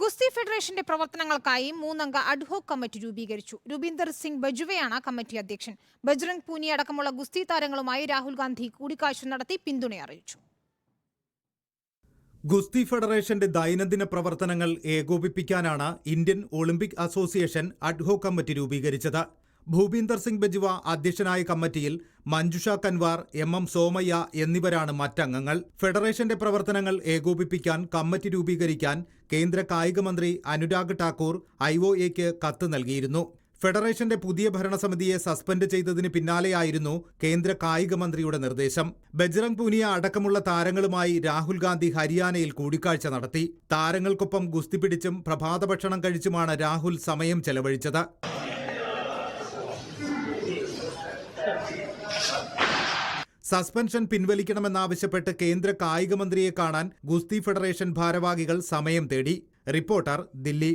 ഗുസ്തി ഫെഡറേഷന്റെ പ്രവർത്തനങ്ങൾക്കായി മൂന്നംഗ അഡ്ഹോക് കമ്മിറ്റി രൂപീകരിച്ചു. രൂപീന്ദർ സിംഗ് ബജുവയാണ് കമ്മിറ്റി അധ്യക്ഷൻ. ബജ്രംഗ് പൂനി അടക്കമുള്ള ഗുസ്തി താരങ്ങളുമായി രാഹുൽ ഗാന്ധി കൂടിക്കാഴ്ച നടത്തി പിന്തുണ അറിയിച്ചു. ഗുസ്തി ഫെഡറേഷന്റെ ദൈനംദിന പ്രവർത്തനങ്ങൾ ഏകോപിപ്പിക്കാനാണ് Indian Olympic Association ad hoc committee രൂപീകരിച്ചത്. ഭൂപീന്ദർ സിംഗ് ബജുവ അധ്യക്ഷനായ കമ്മിറ്റിയിൽ മഞ്ജുഷ കൻവാർ എം എം സോമയ്യ എന്നിവരാണ് മറ്റംഗങ്ങൾ. ഫെഡറേഷന്റെ പ്രവർത്തനങ്ങൾ ഏകോപിപ്പിക്കാൻ കമ്മിറ്റി രൂപീകരിക്കാൻ കേന്ദ്ര കായിക മന്ത്രി അനുരാഗ് ഠാക്കൂർ ഐ ഒ എക്ക് കത്ത് നൽകിയിരുന്നു. ഫെഡറേഷന്റെ പുതിയ ഭരണസമിതിയെ സസ്പെൻഡ് ചെയ്തതിന് പിന്നാലെയായിരുന്നു കേന്ദ്ര കായിക മന്ത്രിയുടെ നിർദ്ദേശം. ബജ്രംഗ് പൂനിയ അടക്കമുള്ള താരങ്ങളുമായി രാഹുൽ ഗാന്ധി ഹരിയാനയിൽ കൂടിക്കാഴ്ച നടത്തി. താരങ്ങൾക്കൊപ്പം ഗുസ്തി പിടിച്ചും പ്രഭാത ഭക്ഷണം കഴിച്ചുമാണ് രാഹുൽ സമയം ചെലവഴിച്ചത്. സസ്പെൻഷൻ പിൻവലിക്കണമെന്നാവശ്യപ്പെട്ട് കേന്ദ്ര കായിക മന്ത്രിയെ കാണാൻ ഗുസ്തി ഫെഡറേഷൻ ഭാരവാഹികൾ സമയം തേടി. റിപ്പോർട്ടർ ദില്ലി.